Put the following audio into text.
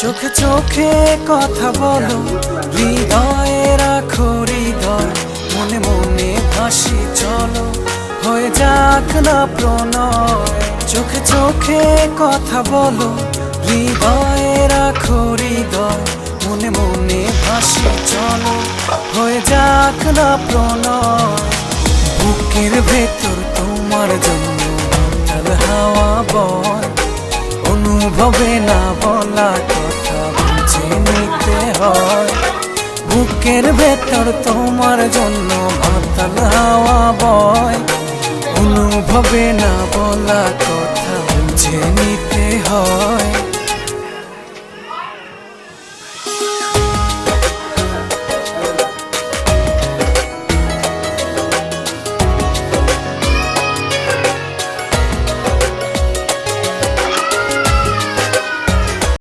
চোখে চোখে কথা বলো, হৃদয়ে রাখো হৃদয়, মনে মনে ভাসি চলো, হয়ে যাক না প্রণয়। চোখে চোখে কথা বলো, হৃদয়ে রাখো হৃদয়, মনে মনে ভাসি চলো, হয়ে যাক না প্রণয়। বুকের ভেতর তোমার জন্য হাওয়া বয়, অনুভবে না বলা বুকের ভেতর তোমার জন্য মাতাল হাওয়া বয়। অনুভবে না বলা কথা বুঝে নিতে হয়।